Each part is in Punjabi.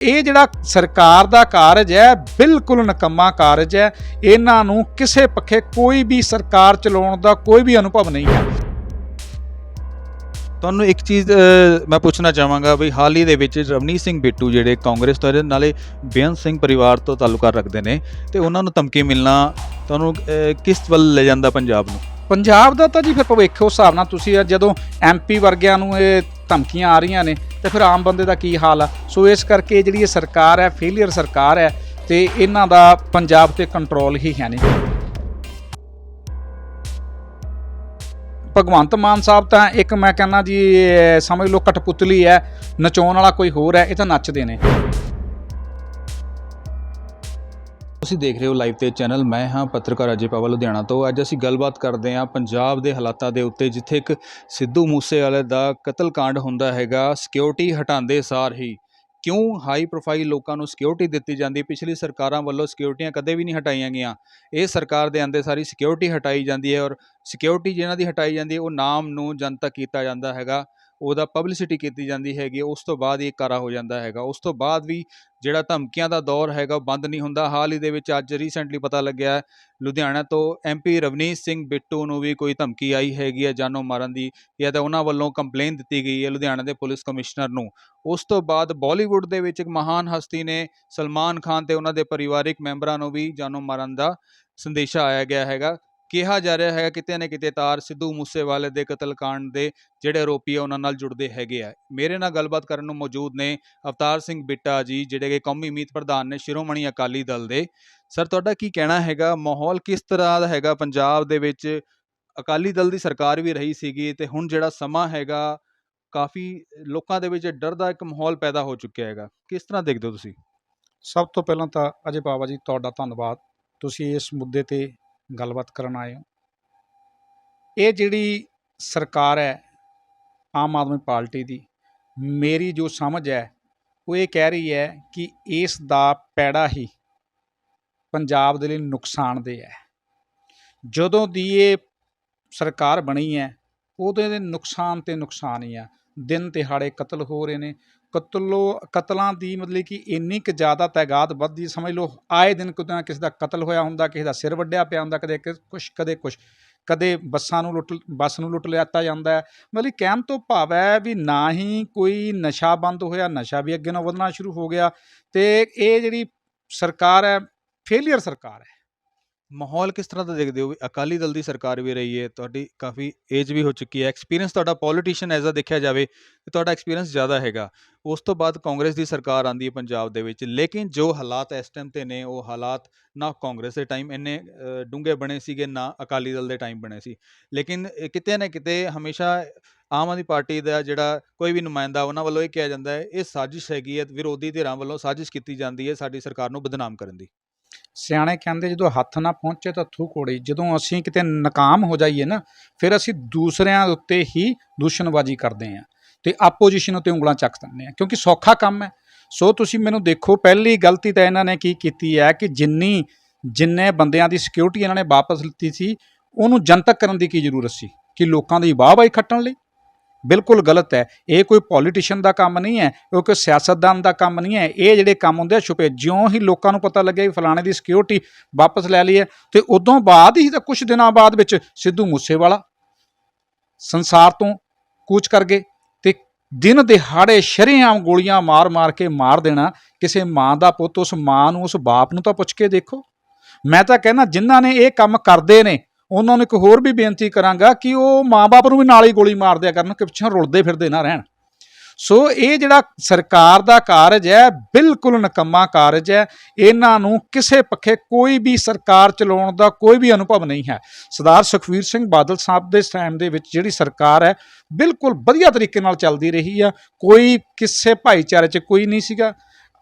ਇਹ ਜਿਹੜਾ ਸਰਕਾਰ ਦਾ ਕਾਰਜ ਹੈ, ਬਿਲਕੁਲ ਨਕਮਾ ਕਾਰਜ ਹੈ। ਇਹਨਾਂ ਨੂੰ ਕਿਸੇ ਪੱਖੇ ਕੋਈ ਵੀ ਸਰਕਾਰ ਚਲਾਉਣ ਦਾ ਕੋਈ ਵੀ ਅਨੁਭਵ ਨਹੀਂ ਹੈ। ਤੁਹਾਨੂੰ ਇੱਕ ਚੀਜ਼ ਮੈਂ ਪੁੱਛਣਾ ਚਾਹਾਂਗਾ ਵੀ ਹਾਲ ਹੀ ਦੇ ਵਿੱਚ ਰਵਨੀਤ ਸਿੰਘ ਬਿੱਟੂ ਜਿਹੜੇ ਕਾਂਗਰਸ ਤੋਂ ਨਾਲੇ ਬੇਅੰਤ ਸਿੰਘ ਪਰਿਵਾਰ ਤੋਂ ਤਾਲੁਕਾ ਰੱਖਦੇ ਨੇ, ਤੇ ਉਹਨਾਂ ਨੂੰ ਧਮਕੀ ਮਿਲਣਾ ਤੁਹਾਨੂੰ ਕਿਸ ਵੱਲ ਲੈ ਜਾਂਦਾ ਪੰਜਾਬ ਨੂੰ? ਪੰਜਾਬ ਦਾ ਤਾਂ ਜੀ ਫਿਰ ਭਵਿੱਖ ਉਸ ਹਿਸਾਬ ਨਾਲ ਤੁਸੀਂ ਇਹ ਜਦੋਂ ਐਮਪੀ ਵਰਗਿਆਂ ਨੂੰ ਇਹ ਧਮਕੀਆਂ ਆ ਰਹੀਆਂ ਨੇ, ਤੇ ਫਿਰ ਆਮ ਬੰਦੇ ਦਾ ਕੀ ਹਾਲ ਆ? ਸੋ ਇਸ ਕਰਕੇ ਜਿਹੜੀ ਇਹ ਸਰਕਾਰ ਹੈ ਫੇਲਿਅਰ ਸਰਕਾਰ ਹੈ, ਤੇ ਇਹਨਾਂ ਦਾ ਪੰਜਾਬ ਤੇ ਕੰਟਰੋਲ ਹੀ ਹੈ ਨਹੀਂ। ਭਗਵੰਤ ਮਾਨ ਸਾਹਿਬ ਤਾਂ ਇੱਕ ਮੈਂ ਕਹਿੰਦਾ ਜੀ ਸਮਝ ਲਓ ਕਠਪੁਤਲੀ ਹੈ, ਨਚਾਉਣ ਵਾਲਾ ਕੋਈ ਹੋਰ ਹੈ, ਇਹ ਤਾਂ ਨੱਚਦੇ ਨੇ। ਤੁਸੀਂ ਦੇਖ ਰਹੇ ਹੋ ਲਾਈਵ ਤੇ ਚੈਨਲ, ਮੈਂ ਹਾਂ ਪੱਤਰਕਾਰ ਅਜੇ ਪਵਲ ਲੁਧਿਆਣਾ ਤੋਂ। ਅੱਜ ਅਸੀਂ ਗੱਲਬਾਤ ਕਰਦੇ ਹਾਂ ਪੰਜਾਬ ਦੇ ਹਾਲਾਤਾਂ ਦੇ ਉੱਤੇ, ਜਿੱਥੇ ਇੱਕ ਸਿੱਧੂ ਮੂਸੇਵਾਲੇ ਦਾ ਕਤਲकांड ਹੁੰਦਾ ਹੈਗਾ ਸਿਕਿਉਰਿਟੀ ਹਟਾਉਂਦੇ ਸਾਰ ਹੀ। ਕਿਉਂ ਹਾਈ ਪ੍ਰੋਫਾਈਲ ਲੋਕਾਂ ਨੂੰ ਸਿਕਿਉਰਿਟੀ ਦਿੱਤੀ ਜਾਂਦੀ? ਪਿਛਲੀ ਸਰਕਾਰਾਂ ਵੱਲੋਂ ਸਿਕਿਉਰਿਟੀਆਂ ਕਦੇ ਵੀ ਨਹੀਂ ਹਟਾਈਆਂ ਗਈਆਂ। ਇਹ ਸਰਕਾਰ ਦੇ ਆਂਦੇ ਸਾਰੀ ਸਿਕਿਉਰਿਟੀ ਹਟਾਈ ਜਾਂਦੀ ਹੈ ਔਰ ਸਿਕਿਉਰਿਟੀ ਜਿਹਨਾਂ ਦੀ ਹਟਾਈ ਜਾਂਦੀ ਹੈ, ਉਹ ਨਾਮ ਨੂੰ ਜਨਤਕ ਕੀਤਾ ਜਾਂਦਾ ਹੈਗਾ। ਉਹਦਾ ਪਬਲਿਸਿਟੀ ਕੀਤੀ ਜਾਂਦੀ ਹੈਗੀ ਉਸ ਤੋਂ ਬਾਅਦ ਇਹ ਕਾਰਾ ਹੋ ਜਾਂਦਾ ਹੈਗਾ। ਉਸ ਤੋਂ ਬਾਅਦ ਵੀ ਜਿਹੜਾ ਧਮਕੀਆਂ ਦਾ ਦੌਰ ਹੈਗਾ, ਉਹ ਬੰਦ ਨਹੀਂ ਹੁੰਦਾ। ਹਾਲ ਹੀ ਦੇ ਵਿੱਚ ਅੱਜ ਰੀਸੈਂਟਲੀ ਪਤਾ ਲੱਗਿਆ ਲੁਧਿਆਣਾ ਤੋਂ ਐਮਪੀ ਰਵਨੀਤ ਸਿੰਘ ਬਿੱਟੂ ਨੂੰ ਵੀ ਕੋਈ ਧਮਕੀ ਆਈ ਹੈਗੀ ਹੈ ਜਾਨੋਂ ਮਾਰਨ ਦੀ, ਜਾਂ ਤਾਂ ਉਹਨਾਂ ਵੱਲੋਂ ਕੰਪਲੇਨ ਦਿੱਤੀ ਗਈ ਹੈ ਲੁਧਿਆਣਾ ਦੇ ਪੁਲਿਸ ਕਮਿਸ਼ਨਰ ਨੂੰ। ਉਸ ਤੋਂ ਬਾਅਦ ਬਾਲੀਵੁੱਡ ਦੇ ਵਿੱਚ ਇੱਕ ਮਹਾਨ ਹਸਤੀ ਨੇ ਸਲਮਾਨ ਖਾਨ ਤੇ ਉਹਨਾਂ ਦੇ ਪਰਿਵਾਰਿਕ ਮੈਂਬਰਾਂ ਨੂੰ ਵੀ ਜਾਨੋਂ ਮਾਰਨ ਦਾ ਸੰਦੇਸ਼ਾ ਆਇਆ ਗਿਆ ਹੈਗਾ। ਕਿਹਾ ਜਾ ਰਿਹਾ ਹੈ ਕਿਤੇ ਨਾ ਕਿਤੇ ਤਾਰ ਸਿੱਧੂ ਮੂਸੇਵਾਲੇ ਦੇ ਕਤਲकांड ਦੇ ਜਿਹੜੇ ਆਰੋਪੀ ਆ, ਉਹਨਾਂ ਨਾਲ ਜੁੜਦੇ ਹੈਗੇ ਆ। ਮੇਰੇ ਨਾਲ ਗੱਲਬਾਤ ਕਰਨ ਨੂੰ ਮੌਜੂਦ ਨੇ ਅਵਤਾਰ ਸਿੰਘ ਬਿੱਟਾ ਜੀ, ਜਿਹੜੇ ਕਿ ਕੌਮੀ ਮੀਤ ਪ੍ਰਧਾਨ ਨੇ ਸ਼ਿਰੋਮਣੀ ਅਕਾਲੀ ਦਲ ਦੇ। ਸਰ, ਤੁਹਾਡਾ ਕੀ ਕਹਿਣਾ ਹੈਗਾ? ਮਾਹੌਲ ਕਿਸ ਤਰ੍ਹਾਂ ਦਾ ਹੈਗਾ? ਪੰਜਾਬ ਦੇ ਵਿੱਚ ਅਕਾਲੀ ਦਲ ਦੀ ਸਰਕਾਰ ਵੀ ਰਹੀ ਸੀਗੀ ਤੇ ਹੁਣ ਜਿਹੜਾ ਸਮਾਂ ਹੈਗਾ, ਕਾਫੀ ਲੋਕਾਂ ਦੇ ਵਿੱਚ ਡਰ ਦਾ ਇੱਕ ਮਾਹੌਲ ਪੈਦਾ ਹੋ ਚੁੱਕਿਆ ਹੈਗਾ। ਕਿਸ ਤਰ੍ਹਾਂ ਦੇਖਦੇ ਹੋ ਤੁਸੀਂ? ਸਭ ਤੋਂ ਪਹਿਲਾਂ ਤਾਂ ਅਜੇ ਬਾਬਾ ਜੀ, ਤੁਹਾਡਾ ਧੰਨਵਾਦ। ਤੁਸੀਂ ਇਸ ਮੁੱਦੇ ਤੇ ਗੱਲਬਾਤ ਕਰਨ ਆਏ ਹੋ। ਇਹ ਜਿਹੜੀ ਸਰਕਾਰ ਹੈ, ਆਮ ਆਦਮੀ ਪਾਰਟੀ ਦੀ, ਮੇਰੀ ਜੋ ਸਮਝ ਹੈ, ਉਹ ਇਹ ਕਹਿ ਰਹੀ ਹੈ ਕਿ ਇਸ ਦਾ ਪੈੜਾ ਹੀ ਪੰਜਾਬ ਦੇ ਲਈ ਨੁਕਸਾਨਦੇਹ ਹੈ। ਜਦੋਂ ਦੀ ਇਹ ਸਰਕਾਰ ਬਣੀ ਹੈ ਉਦੋਂ ਦੇ ਨੁਕਸਾਨ ਤੇ ਨੁਕਸਾਨ ਹੀ ਆ ਦਿਨ ਦਿਹਾੜੇ ਕਤਲ ਹੋ ਰਹੇ ਨੇ ਕਤਲੋ, ਕਤਲਾਂ ਦੀ ਮਤਲਬ ਕਿ ਇੰਨੀ ਕੁ ਜ਼ਿਆਦਾ ਤਾਦਾਦ ਵੱਧਦੀ, ਸਮਝ ਲਓ, ਆਏ ਦਿਨ ਕਿਤੇ ਨਾ ਕਿਸੇ ਦਾ ਕਤਲ ਹੋਇਆ ਹੁੰਦਾ, ਕਿਸੇ ਦਾ ਸਿਰ ਵੱਢਿਆ ਪਿਆ ਹੁੰਦਾ, ਕਦੇ ਕਿ- ਕੁਛ, ਕਦੇ ਕੁਛ, ਕਦੇ ਬੱਸਾਂ ਨੂੰ ਲੁੱਟ, ਬੱਸ ਨੂੰ ਲੁੱਟ ਲਿਆਤਾ ਜਾਂਦਾ ਹੈ। ਮਤਲਬ ਕਹਿਣ ਤੋਂ ਭਾਵ ਹੈ ਵੀ ਨਾ ਹੀ ਕੋਈ ਨਸ਼ਾ ਬੰਦ ਹੋਇਆ, ਨਸ਼ਾ ਵੀ ਅੱਗੇ ਨਾਲ ਵਧਣਾ ਸ਼ੁਰੂ ਹੋ ਗਿਆ ਤੇ ਇਹ ਜਿਹੜੀ ਸਰਕਾਰ ਹੈ ਫੇਲਿਅਰ ਸਰਕਾਰ ਹੈ। ਮਾਹੌਲ ਕਿਸ ਤਰ੍ਹਾਂ ਦਾ ਦੇਖਦੇ ਹੋ? ਵੀ ਅਕਾਲੀ ਦਲ ਦੀ ਸਰਕਾਰ ਵੀ ਰਹੀ ਹੈ ਤੁਹਾਡੀ ਕਾਫੀ ਏਜ ਵੀ ਹੋ ਚੁੱਕੀ ਹੈ ਐਕਸਪੀਰੀਅੰਸ ਤੁਹਾਡਾ ਪੋਲੀਟੀਸ਼ੀਅਨ ਐਜ਼ ਅ ਦੇਖਿਆ ਜਾਵੇ ਤੇ ਤੁਹਾਡਾ ਐਕਸਪੀਰੀਅੰਸ ਜ਼ਿਆਦਾ ਹੈਗਾ। ਉਸ ਤੋਂ ਬਾਅਦ ਕਾਂਗਰਸ ਦੀ ਸਰਕਾਰ ਆਂਦੀ ਹੈ ਪੰਜਾਬ ਦੇ ਵਿੱਚ ਲੇਕਿਨ ਜੋ ਹਾਲਾਤ ਇਸ ਟਾਈਮ ਤੇ ਨੇ ਉਹ ਹਾਲਾਤ ਨਾ ਕਾਂਗਰਸ ਦੇ ਟਾਈਮ ਇੰਨੇ ਅ, ਡੂੰਘੇ ਬਣੇ ਸੀਗੇ ਨਾ ਅਕਾਲੀ ਦਲ ਦੇ ਟਾਈਮ ਬਣੇ ਸੀ। ਲੇਕਿਨ ਕਿਤੇ ਨਾ ਕਿਤੇ ਹਮੇਸ਼ਾ ਆਮ ਆਦਮੀ ਪਾਰਟੀ ਦਾ ਜਿਹੜਾ ਕੋਈ ਵੀ ਨੁਮਾਇੰਦਾ ਉਹਨਾਂ ਵੱਲੋਂ ਇਹ ਕਿਹਾ ਜਾਂਦਾ ਹੈ ਇਹ ਸਾਜ਼ਿਸ਼ ਹੈਗੀ ਹੈ ਵਿਰੋਧੀ ਧਿਰਾਂ ਵੱਲੋਂ ਸਾਜ਼ਿਸ਼ ਕੀਤੀ ਜਾਂਦੀ ਹੈ ਸਾਡੀ ਸਰਕਾਰ ਨੂੰ ਬਦਨਾਮ ਕਰਨ ਦੀ। ਸਿਆਣੇ ਕਹਿੰਦੇ ਜਦੋਂ ਹੱਥ ਨਾ ਪਹੁੰਚੇ ਤਾਂ ਥੂ ਕੋੜੀ ਜਦੋਂ ਅਸੀਂ ਕਿਤੇ ਨਾਕਾਮ ਹੋ ਜਾਈਏ ਨਾ, ਫਿਰ ਅਸੀਂ ਦੂਸਰਿਆਂ ਉੱਤੇ ਹੀ ਦੂਸ਼ਣਬਾਜ਼ੀ ਕਰਦੇ ਹਾਂ ਤੇ ਆਪੋਜੀਸ਼ਨ ਉੱਤੇ ਉਂਗਲਾਂ ਚੱਕ ਦਿੰਦੇ ਹਾਂ, ਕਿਉਂਕਿ ਸੌਖਾ ਕੰਮ ਹੈ। ਸੋ ਤੁਸੀਂ ਮੈਨੂੰ ਦੇਖੋ, ਪਹਿਲੀ ਗਲਤੀ ਤਾਂ ਇਹਨਾਂ ਨੇ ਕੀ ਕੀਤੀ ਹੈ ਕਿ ਜਿੰਨੀ, ਜਿੰਨੇ ਬੰਦਿਆਂ ਦੀ ਸਿਕਿਉਰਿਟੀ ਇਹਨਾਂ ਨੇ ਵਾਪਸ ਲਿੱਤੀ ਸੀ, ਉਹਨੂੰ ਜਨਤਕ ਕਰਨ ਦੀ ਕੀ ਜ਼ਰੂਰਤ ਸੀ? ਕਿ ਲੋਕਾਂ ਦੀ ਵਾਹ-ਵਾਹੀ ਖੱਟਣ ਲਈ? ਬਿਲਕੁਲ ਗਲਤ ਹੈ। ਇਹ ਕੋਈ ਪੋਲੀਟੀਸ਼ੀਅਨ ਦਾ ਕੰਮ ਨਹੀਂ ਹੈ ਇਹ ਕੋਈ ਸਿਆਸਤਦਾਨ ਦਾ ਕੰਮ ਨਹੀਂ ਹੈ। ਇਹ ਜਿਹੜੇ ਕੰਮ ਹੁੰਦੇ ਆ ਛੁਪੇ, ਜਿਉਂ ਹੀ ਲੋਕਾਂ ਨੂੰ ਪਤਾ ਲੱਗਿਆ ਵੀ ਫਲਾਣੇ ਦੀ ਸਿਕਿਉਰਿਟੀ ਵਾਪਸ ਲੈ ਲਈ ਹੈ ਤੇ ਉਦੋਂ ਬਾਅਦ ਹੀ ਤਾਂ ਕੁਝ ਦਿਨਾਂ ਬਾਅਦ ਵਿੱਚ ਸਿੱਧੂ ਮੂਸੇਵਾਲਾ ਸੰਸਾਰ ਤੋਂ ਕੂਚ ਕਰ ਗਏ ਤੇ ਦਿਨ ਦਿਹਾੜੇ ਸ਼ਰੇਆਮ ਗੋਲੀਆਂ ਮਾਰ-ਮਾਰ ਕੇ ਮਾਰ ਦੇਣਾ। ਕਿਸੇ ਮਾਂ ਦਾ ਪੁੱਤ ਉਸ ਮਾਂ ਨੂੰ, ਉਸ ਬਾਪ ਨੂੰ ਤਾਂ ਪੁੱਛ ਕੇ ਦੇਖੋ। ਮੈਂ ਤਾਂ ਕਹਿੰਦਾ ਜਿਨ੍ਹਾਂ ਨੇ ਇਹ ਕੰਮ ਕਰਦੇ ਨੇ ਉਹਨਾਂ ਨੂੰ ਇੱਕ ਹੋਰ ਵੀ ਬੇਨਤੀ ਕਰਾਂਗਾ ਕਿ ਉਹ ਮਾਂ-ਬਾਪ ਨੂੰ ਵੀ ਨਾਲ ਹੀ ਗੋਲੀ ਮਾਰ ਦਿਆ ਕਰਨ, ਕਿ ਪਿੱਛੋਂ ਰੁਲਦੇ ਫਿਰਦੇ ਨਾ ਰਹਿਣ। ਸੋ ਇਹ ਜਿਹੜਾ ਸਰਕਾਰ ਦਾ ਕਾਰਜ ਹੈ, ਬਿਲਕੁਲ ਨਕਮਾ ਕਾਰਜ ਹੈ। ਇਹਨਾਂ ਨੂੰ ਕਿਸੇ ਪੱਖੇ ਕੋਈ ਵੀ ਸਰਕਾਰ ਚਲਾਉਣ ਦਾ ਕੋਈ ਵੀ ਅਨੁਭਵ ਨਹੀਂ ਹੈ। ਸਰਦਾਰ ਸੁਖਵੀਰ ਸਿੰਘ ਬਾਦਲ ਸਾਹਿਬ ਦੇ ਟਾਈਮ ਦੇ ਵਿੱਚ ਜਿਹੜੀ ਸਰਕਾਰ ਹੈ, ਬਿਲਕੁਲ ਵਧੀਆ ਤਰੀਕੇ ਨਾਲ ਚੱਲਦੀ ਰਹੀ ਆ। ਕੋਈ ਕਿਸੇ ਭਾਈਚਾਰੇ 'ਚ ਕੋਈ ਨਹੀਂ ਸੀਗਾ।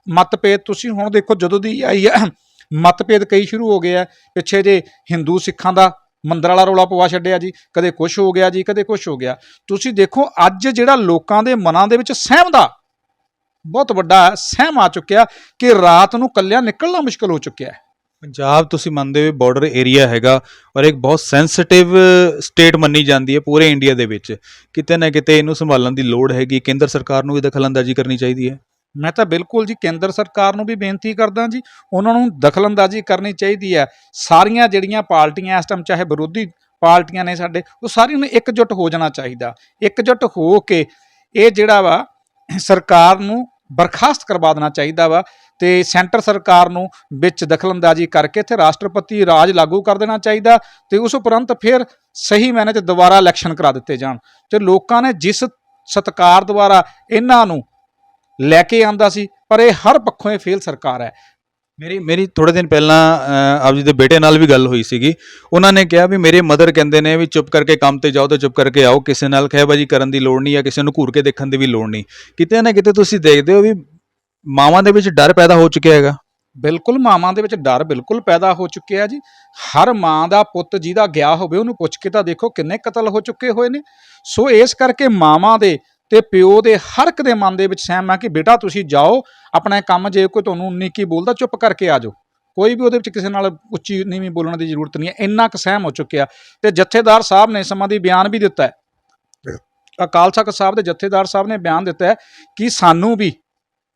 ਮਤਭੇਦ ਤੁਸੀਂ ਹੁਣ ਦੇਖੋ ਜਦੋਂ ਦੀ ਆਈ ਹੈ ਮਤਭੇਦ ਕਈ ਸ਼ੁਰੂ ਹੋ ਗਏ ਆ। ਪਿੱਛੇ ਜੇ ਹਿੰਦੂ ਸਿੱਖਾਂ ਦਾ ਮੰਦਰ ਵਾਲਾ ਰੌਲਾ ਪਵਾ ਛੱਡਿਆ ਜੀ, ਕਦੇ ਕੁਛ ਹੋ ਗਿਆ ਜੀ, ਕਦੇ ਕੁਛ ਹੋ ਗਿਆ। ਤੁਸੀਂ ਦੇਖੋ, ਅੱਜ ਜਿਹੜਾ ਲੋਕਾਂ ਦੇ ਮਨਾਂ ਦੇ ਵਿੱਚ ਸਹਿਮ ਦਾ ਬਹੁਤ ਵੱਡਾ ਸਹਿਮ ਆ ਚੁੱਕਿਆ ਕਿ ਰਾਤ ਨੂੰ ਕੱਲਿਆਂ ਨਿਕਲਣਾ ਮੁਸ਼ਕਲ ਹੋ ਚੁੱਕਿਆ ਹੈ। ਪੰਜਾਬ, ਤੁਸੀਂ ਮੰਨਦੇ ਹੋ ਬਾਰਡਰ ਏਰੀਆ ਹੈਗਾ ਔਰ ਇੱਕ ਬਹੁਤ ਸੈਂਸਿਟਿਵ ਸਟੇਟ ਮੰਨੀ ਜਾਂਦੀ ਹੈ ਪੂਰੇ ਇੰਡੀਆ ਦੇ ਵਿੱਚ। ਕਿਤੇ ਨਾ ਕਿਤੇ ਇਹਨੂੰ ਸੰਭਾਲਣ ਦੀ ਲੋੜ ਹੈਗੀ, ਕੇਂਦਰ ਸਰਕਾਰ ਨੂੰ ਵੀ ਦਖਲਅੰਦਾਜ਼ੀ ਕਰਨੀ ਚਾਹੀਦੀ ਹੈ। ਮੈਂ ਤਾਂ ਬਿਲਕੁਲ ਜੀ ਕੇਂਦਰ ਸਰਕਾਰ ਨੂੰ ਵੀ ਬੇਨਤੀ ਕਰਦਾ ਜੀ, ਉਹਨਾਂ ਨੂੰ ਦਖਲਅੰਦਾਜ਼ੀ ਕਰਨੀ ਚਾਹੀਦੀ ਹੈ। ਸਾਰੀਆਂ ਜਿਹੜੀਆਂ ਪਾਰਟੀਆਂ ਇਸ ਟਾਈਮ ਚਾਹੇ ਵਿਰੋਧੀ ਪਾਰਟੀਆਂ ਨੇ ਸਾਡੇ, ਉਹ ਸਾਰੀਆਂ ਨੂੰ ਇਕਜੁੱਟ ਹੋ ਜਾਣਾ ਚਾਹੀਦਾ। ਇਕਜੁੱਟ ਹੋ ਕੇ ਇਹ ਜਿਹੜਾ ਵਾ, ਸਰਕਾਰ ਨੂੰ ਬਰਖਾਸਤ ਕਰਵਾ ਦੇਣਾ ਚਾਹੀਦਾ ਵਾ ਤੇ ਸੈਂਟਰ ਸਰਕਾਰ ਨੂੰ ਵਿੱਚ ਦਖਲਅੰਦਾਜ਼ੀ ਕਰਕੇ ਤੇ ਰਾਸ਼ਟਰਪਤੀ ਰਾਜ ਲਾਗੂ ਕਰ ਦੇਣਾ ਚਾਹੀਦਾ ਤੇ ਉਸ ਉਪਰੰਤ ਫਿਰ ਸਹੀ ਮੈਨੇ 'ਚ ਦੁਬਾਰਾ ਇਲੈਕਸ਼ਨ ਕਰਾ ਦਿੱਤੇ ਜਾਣ। ਤੇ ਲੋਕਾਂ ਨੇ ਜਿਸ ਸਤਕਾਰ ਦੁਆਰਾ ਇਹਨਾਂ ਨੂੰ ਲੈ ਕੇ ਆਂਦਾ ਸੀ ਪਰ ਇਹ ਹਰ ਪੱਖੋਂ ਇਹ ਫੇਲ ਸਰਕਾਰ ਹੈ। ਮੇਰੀ ਮੇਰੀ ਥੋੜੇ ਦਿਨ ਪਹਿਲਾਂ ਆਪ ਜੀ ਦੇ ਬੇਟੇ ਨਾਲ ਵੀ ਗੱਲ ਹੋਈ ਸੀਗੀ। ਉਹਨਾਂ ਨੇ ਕਿਹਾ ਵੀ ਮੇਰੇ ਮਦਰ ਕਹਿੰਦੇ ਨੇ ਵੀ ਚੁੱਪ ਕਰਕੇ ਕੰਮ ਤੇ ਜਾਓ ਤੇ ਚੁੱਪ ਕਰਕੇ ਆਓ ਕਿਸੇ ਨਾਲ ਖਹਿਬਾਜੀ ਕਰਨ ਦੀ ਲੋੜ ਨਹੀਂ ਜਾਂ ਕਿਸੇ ਨੂੰ ਘੂਰ ਕੇ ਦੇਖਣ ਦੀ ਵੀ ਲੋੜ ਨਹੀਂ। ਕਿਤੇ ਨਾ ਕਿਤੇ ਤੁਸੀਂ ਦੇਖਦੇ ਹੋ ਵੀ ਮਾਵਾਂ ਦੇ ਵਿੱਚ ਡਰ ਪੈਦਾ ਹੋ ਚੁੱਕਿਆ ਹੈਗਾ। ਬਿਲਕੁਲ ਮਾਵਾਂ ਦੇ ਵਿੱਚ ਡਰ ਬਿਲਕੁਲ ਪੈਦਾ ਹੋ ਚੁੱਕਿਆ ਜੀ। ਹਰ ਮਾਂ ਦਾ ਪੁੱਤ ਜਿਹਦਾ ਗਿਆ ਹੋਵੇ ਉਹਨੂੰ ਪੁੱਛ ਕੇ ਤਾਂ ਦੇਖੋ ਕਿੰਨੇ ਕਤਲ ਹੋ ਚੁੱਕੇ ਹੋਏ ਨੇ। ਸੋ ਇਸ ਕਰਕੇ ਮਾਵਾਂ ਦੇ ਤੇ ਪਿਓ ਦੇ ਹਰ ਇੱਕ ਦੇ ਮਨ ਦੇ ਵਿੱਚ ਸਹਿਮ ਹੈ ਕਿ ਬੇਟਾ ਤੁਸੀਂ ਜਾਓ ਆਪਣਾ ਕੰਮ ਜੇ ਕੋਈ ਤੁਹਾਨੂੰ ਉਨੀ ਕੀ ਬੋਲਦਾ ਚੁੱਪ ਕਰਕੇ ਆ ਜਾਓ। ਕੋਈ ਵੀ ਉਹਦੇ ਵਿੱਚ ਕਿਸੇ ਨਾਲ ਉੱਚੀ ਨੀਵੀਂ ਬੋਲਣ ਦੀ ਜ਼ਰੂਰਤ ਨਹੀਂ ਹੈ ਇੰਨਾ ਕੁ ਸਹਿਮ ਹੋ ਚੁੱਕਿਆ। ਤੇ ਜਥੇਦਾਰ ਸਾਹਿਬ ਨੇ ਸਮਾਂ ਦੀ ਬਿਆਨ ਵੀ ਦਿੱਤਾ ਹੈ। ਅਕਾਲ ਤਖਤ ਸਾਹਿਬ ਦੇ ਜਥੇਦਾਰ ਸਾਹਿਬ ਨੇ ਬਿਆਨ ਦਿੱਤਾ ਹੈ ਕਿ ਸਾਨੂੰ ਵੀ